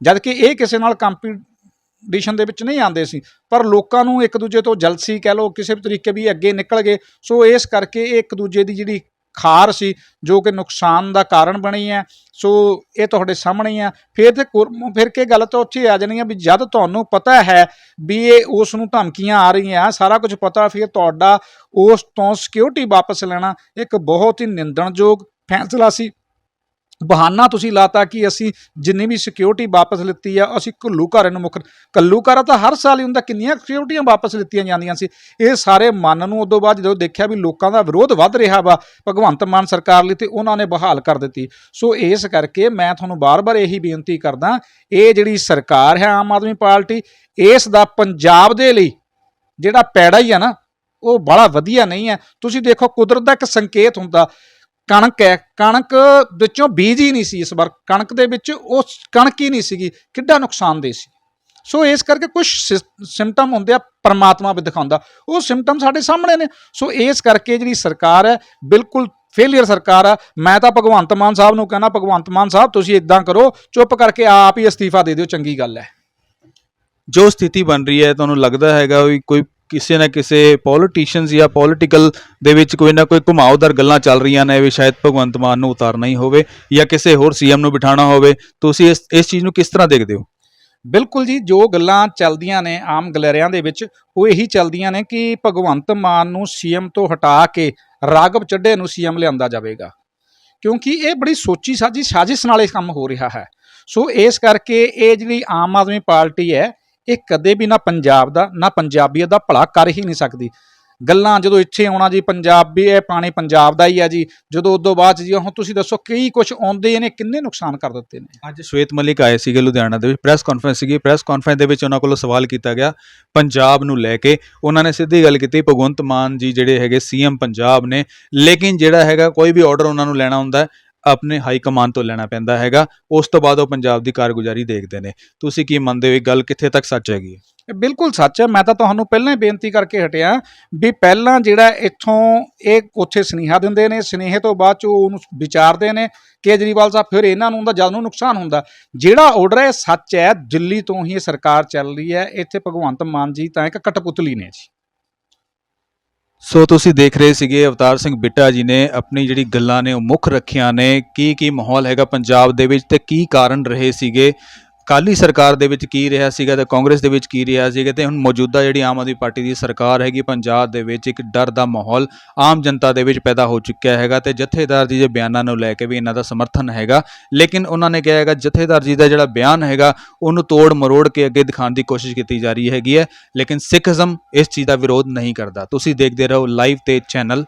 ਜਦ ਕਿ ਇਹ ਕਿਸੇ ਨਾਲ ਕੰਪੀ ਕੰਡੀਸ਼ਨ ਦੇ ਵਿੱਚ ਨਹੀਂ ਆਉਂਦੇ ਸੀ। ਪਰ ਲੋਕਾਂ ਨੂੰ ਇੱਕ ਦੂਜੇ ਤੋਂ ਜਲਸੀ ਕਹਿ ਲਓ, ਕਿਸੇ ਵੀ ਤਰੀਕੇ ਵੀ ਅੱਗੇ ਨਿਕਲ ਗਏ। ਸੋ ਇਸ ਕਰਕੇ ਇਹ ਇੱਕ ਦੂਜੇ ਦੀ ਜਿਹੜੀ ਖਾਰ ਸੀ, ਜੋ ਕਿ ਨੁਕਸਾਨ ਦਾ ਕਾਰਨ ਬਣੀ ਹੈ। ਸੋ ਇਹ ਤੁਹਾਡੇ ਸਾਹਮਣੇ ਆ। ਫਿਰ ਤੇ ਕੁਰ- ਫਿਰ ਕੇ ਗੱਲ ਤਾਂ ਉੱਥੇ ਆ ਜਾਣੀ ਆ ਵੀ ਜਦ ਤੁਹਾਨੂੰ ਪਤਾ ਹੈ ਵੀ ਇਹ ਉਸ ਨੂੰ ਧਮਕੀਆਂ ਆ ਰਹੀਆਂ, ਸਾਰਾ ਕੁਝ ਪਤਾ, ਫਿਰ ਤੁਹਾਡਾ ਉਸ ਤੋਂ ਸਿਕਿਉਰਿਟੀ ਵਾਪਸ ਲੈਣਾ ਇੱਕ ਬਹੁਤ ਹੀ ਨਿੰਦਣਯੋਗ ਫੈਸਲਾ ਸੀ। ਬਹਾਨਾ ਤੁਸੀਂ ਲਾਤਾ ਕਿ ਅਸੀਂ ਜਿੰਨੀ ਵੀ ਸਿਕਿਉਰਿਟੀ ਵਾਪਸ ਲਿੱਤੀ ਆ, ਅਸੀਂ ਘੱਲੂਘਾਰੇ ਨੂੰ ਮੁੱਖ ਘੱਲੂਘਾਰਾ ਤਾਂ ਹਰ ਸਾਲ ਹੀ ਹੁੰਦਾ, ਕਿੰਨੀਆਂ ਸਿਕਿਉਰਿਟੀਆਂ ਵਾਪਸ ਲਿੱਤੀਆਂ ਜਾਂਦੀਆਂ ਸੀ। ਇਹ ਸਾਰੇ ਮਨ ਨੂੰ ਉਦੋਂ ਬਾਅਦ ਜਦੋਂ ਦੇਖਿਆ ਵੀ ਲੋਕਾਂ ਦਾ ਵਿਰੋਧ ਵੱਧ ਰਿਹਾ ਵਾ, ਭਗਵੰਤ ਮਾਨ ਸਰਕਾਰ ਲਈ ਤੇ ਉਹਨਾਂ ਨੇ ਬਹਾਲ ਕਰ ਦਿੱਤੀ। ਸੋ ਇਸ ਕਰਕੇ ਮੈਂ ਤੁਹਾਨੂੰ ਬਾਰ-ਬਾਰ ਇਹੀ ਬੇਨਤੀ ਕਰਦਾ, ਇਹ ਜਿਹੜੀ ਸਰਕਾਰ ਹੈ ਆਮ ਆਦਮੀ ਪਾਰਟੀ, ਇਸ ਦਾ ਪੰਜਾਬ ਦੇ ਲਈ ਜਿਹੜਾ ਪੈੜਾ ਹੀ ਆ ਨਾ, ਉਹ ਬੜਾ ਵਧੀਆ ਨਹੀਂ ਹੈ। ਤੁਸੀਂ ਦੇਖੋ ਕੁਦਰਤ ਦਾ ਇੱਕ ਸੰਕੇਤ ਹੁੰਦਾ ਕਣਕ ਹੈ। ਕਣਕ ਵਿੱਚੋਂ ਬੀਜ ਹੀ ਨਹੀਂ ਸੀ ਇਸ ਵਾਰ। ਕਣਕ ਦੇ ਵਿੱਚ ਉਹ ਕਣਕ ਹੀ ਨਹੀਂ ਸੀਗੀ। ਕਿੱਡਾ ਨੁਕਸਾਨਦੇਹ ਸੀ। ਸੋ ਇਸ ਕਰਕੇ ਕੁਝ ਸਿੰਪਟਮ ਹੁੰਦੇ ਆ ਪਰਮਾਤਮਾ ਵੀ ਦਿਖਾਉਂਦਾ। ਉਹ ਸਿੰਪਟਮ ਸਾਡੇ ਸਾਹਮਣੇ ਨੇ। ਸੋ ਇਸ ਕਰਕੇ ਜਿਹੜੀ ਸਰਕਾਰ ਹੈ, ਬਿਲਕੁਲ ਫੇਲਿਅਰ ਸਰਕਾਰ ਆ। ਮੈਂ ਤਾਂ ਭਗਵੰਤ ਮਾਨ ਸਾਹਿਬ ਨੂੰ ਕਹਿੰਦਾ, ਭਗਵੰਤ ਮਾਨ ਸਾਹਿਬ, ਤੁਸੀਂ ਇਦਾਂ ਕਰੋ, ਚੁੱਪ ਕਰਕੇ ਆਪ ਹੀ ਅਸਤੀਫਾ ਦੇ ਦਿਓ, ਚੰਗੀ ਗੱਲ ਹੈ। ਜੋ ਸਥਿਤੀ ਬਣ ਰਹੀ ਹੈ, ਤੁਹਾਨੂੰ ਲੱਗਦਾ ਹੈਗਾ ਵੀ ਕੋਈ ਕਿਸੇ ਨਾ ਕਿਸੇ ਪੋਲੀਟੀਸ਼ੀਅਨਸ ਜਾਂ ਪੋਲੀਟੀਕਲ ਦੇ ਵਿੱਚ ਕੋਈ ਨਾ ਕੋਈ ਘੁਮਾਉਦਾਰ ਗੱਲਾਂ ਚੱਲ ਰਹੀਆਂ ਨੇ, ਵੀ ਸ਼ਾਇਦ ਭਗਵੰਤ ਮਾਨ ਨੂੰ ਉਤਾਰਨਾ ਹੀ ਹੋਵੇ ਜਾਂ ਕਿਸੇ ਹੋਰ ਸੀਐਮ ਨੂੰ ਬਿਠਾਉਣਾ ਹੋਵੇ। ਤੁਸੀਂ ਇਸ ਇਸ ਚੀਜ਼ ਨੂੰ ਕਿਸ ਤਰ੍ਹਾਂ ਦੇਖਦੇ ਹੋ? ਬਿਲਕੁਲ ਜੀ, ਜੋ ਗੱਲਾਂ ਚੱਲਦੀਆਂ ਨੇ ਆਮ ਗਲਰਿਆਂ ਦੇ ਵਿੱਚ, ਉਹ ਇਹੀ ਚੱਲਦੀਆਂ ਨੇ ਕਿ ਭਗਵੰਤ ਮਾਨ ਨੂੰ ਸੀਐਮ ਤੋਂ ਹਟਾ ਕੇ ਰਾਗਵ ਚੱਡੇ ਨੂੰ ਸੀਐਮ ਲਿਆਂਦਾ ਜਾਵੇਗਾ। ਕਿਉਂਕਿ ਇਹ ਬੜੀ ਸੋਚੀ ਸਾਜੀ ਸਾਜ਼ਿਸ਼ ਨਾਲ ਇਹ ਕੰਮ ਹੋ ਰਿਹਾ ਹੈ। ਸੋ ਇਸ ਕਰਕੇ ਇਹ ਜਿਹੜੀ ਆਮ ਆਦਮੀ ਪਾਰਟੀ ਹੈ ਇਹ ਕਦੇ ਵੀ ਨਾ ਪੰਜਾਬ ਦਾ, ਨਾ ਪੰਜਾਬੀਅਤ ਦਾ ਭਲਾ ਕਰ ਹੀ ਨਹੀਂ ਸਕਦੀ। ਗੱਲਾਂ ਜਦੋਂ ਇੱਥੇ ਆਉਣਾ ਜੀ, ਪੰਜਾਬ ਵੀ ਇਹ ਪਾਣੀ ਪੰਜਾਬ ਦਾ ਹੀ ਆ ਜੀ, ਜਦੋਂ ਉਦੋਂ ਬਾਅਦ ਜੀ, ਹੁਣ ਤੁਸੀਂ ਦੱਸੋ ਕਈ ਕੁਝ ਆਉਂਦੇ ਨੇ, ਕਿੰਨੇ ਨੁਕਸਾਨ ਕਰ ਦਿੱਤੇ ਨੇ? ਅੱਜ ਸ਼ਵੇਤ ਮਲਿਕ ਆਏ ਸੀਗੇ ਲੁਧਿਆਣਾ ਦੇ ਵਿੱਚ ਪ੍ਰੈਸ ਕਾਨਫਰੰਸ ਸੀਗੀ। ਪ੍ਰੈਸ ਕਾਨਫਰੰਸ ਦੇ ਵਿੱਚ ਉਹਨਾਂ ਕੋਲੋਂ ਸਵਾਲ ਕੀਤਾ ਗਿਆ, ਪੰਜਾਬ ਨੂੰ ਲੈ ਕੇ। ਉਹਨਾਂ ਨੇ ਸਿੱਧੀ ਗੱਲ ਕੀਤੀ, ਭਗਵੰਤ ਮਾਨ ਜੀ ਜਿਹੜੇ ਹੈਗੇ ਸੀਐਮ ਪੰਜਾਬ ਨੇ, ਲੇਕਿਨ ਜਿਹੜਾ ਹੈਗਾ ਕੋਈ ਵੀ ਆਰਡਰ ਉਹਨਾਂ ਨੂੰ ਲੈਣਾ ਹੁੰਦਾ ਆਪਣੇ ਹਾਈ ਕਮਾਂਡ ਤੋਂ ਲੈਣਾ ਪੈਂਦਾ ਹੈਗਾ। ਉਸ ਤੋਂ ਬਾਅਦ ਉਹ ਪੰਜਾਬ ਦੀ ਕਾਰਗੁਜ਼ਾਰੀ ਦੇਖਦੇ ਨੇ। ਤੁਸੀਂ ਕੀ ਮੰਨਦੇ ਹੋ? ਇਹ ਗੱਲ ਕਿੱਥੇ ਤੱਕ ਸੱਚ ਹੈਗੀ ਹੈ? ਬਿਲਕੁਲ ਸੱਚ ਹੈ। ਮੈਂ ਤਾਂ ਤੁਹਾਨੂੰ ਪਹਿਲਾਂ ਹੀ ਬੇਨਤੀ ਕਰਕੇ ਹਟਿਆ ਵੀ ਪਹਿਲਾਂ ਜਿਹੜਾ ਇੱਥੋਂ ਇਹ ਉੱਥੇ ਸੁਨੇਹਾ ਦਿੰਦੇ ਨੇ, ਸੁਨੇਹੇ ਤੋਂ ਬਾਅਦ ਚ ਉਹਨੂੰ ਵਿਚਾਰਦੇ ਨੇ। ਕੇਜਰੀਵਾਲ ਸਾਹਿਬ ਫਿਰ ਇਹਨਾਂ ਨੂੰ ਹੁੰਦਾ, ਜਦ ਨੂੰ ਨੁਕਸਾਨ ਹੁੰਦਾ। ਜਿਹੜਾ ਆਰਡਰ ਹੈ ਇਹ ਸੱਚ ਹੈ। ਦਿੱਲੀ ਤੋਂ ਹੀ ਇਹ ਸਰਕਾਰ ਚੱਲ ਰਹੀ ਹੈ। ਇੱਥੇ ਭਗਵੰਤ ਮਾਨ ਜੀ ਤਾਂ ਇੱਕ ਕਟਪੁਤਲੀ ਨੇ ਜੀ। ਸੋ ਤੁਸੀਂ ਦੇਖ ਰਹੇ ਸੀਗੇ ਅਵਤਾਰ ਸਿੰਘ ਬਿੱਟਾ ਜੀ ਨੇ ਆਪਣੀ ਜਿਹੜੀ ਗੱਲਾਂ ਨੇ ਉਹ ਮੁੱਖ ਰੱਖੀਆਂ ਨੇ ਕੀ ਕੀ ਮਾਹੌਲ ਹੈਗਾ ਪੰਜਾਬ ਦੇ ਵਿੱਚ ਤੇ ਕੀ ਕਾਰਨ ਰਹੇ ਸੀਗੇ? ਕਾਲੀ ਸਰਕਾਰ ਦੇ ਵਿੱਚ ਕੀ ਰਿਹਾ ਸੀਗਾ ਤੇ ਕਾਂਗਰਸ ਦੇ ਵਿੱਚ ਕੀ ਰਿਹਾ ਸੀਗਾ ਤੇ ਹੁਣ ਮੌਜੂਦਾ ਜਿਹੜੀ ਆਮ ਆਦਮੀ ਪਾਰਟੀ ਦੀ ਸਰਕਾਰ ਹੈਗੀ, ਪੰਜਾਬ ਦੇ ਵਿੱਚ ਇੱਕ ਡਰ ਦਾ ਮਾਹੌਲ ਆਮ ਜਨਤਾ ਦੇ ਵਿੱਚ ਪੈਦਾ ਹੋ ਚੁੱਕਿਆ ਹੈਗਾ ਤੇ ਜਥੇਦਾਰ ਜੀ ਦੇ ਬਿਆਨਾਂ ਨੂੰ ਲੈ ਕੇ ਵੀ ਇਹਨਾਂ ਦਾ ਸਮਰਥਨ ਹੈਗਾ। ਲੇਕਿਨ ਉਹਨਾਂ ਨੇ ਕਿਹਾ ਹੈਗਾ, ਜਥੇਦਾਰ ਜੀ ਦਾ ਜਿਹੜਾ ਬਿਆਨ ਹੈਗਾ, ਉਹਨੂੰ ਤੋੜ ਮਰੋੜ ਕੇ ਅੱਗੇ ਦਿਖਾਉਣ ਦੀ ਕੋਸ਼ਿਸ਼ ਕੀਤੀ ਜਾ ਰਹੀ ਹੈਗੀ ਹੈ। ਲੇਕਿਨ ਸਿੱਖਜ਼ਮ ਇਸ ਚੀਜ਼ ਦਾ ਵਿਰੋਧ ਨਹੀਂ ਕਰਦਾ। ਤੁਸੀਂ ਦੇਖਦੇ ਰਹੋ ਲਾਈਵ ਤੇ ਚੈਨਲ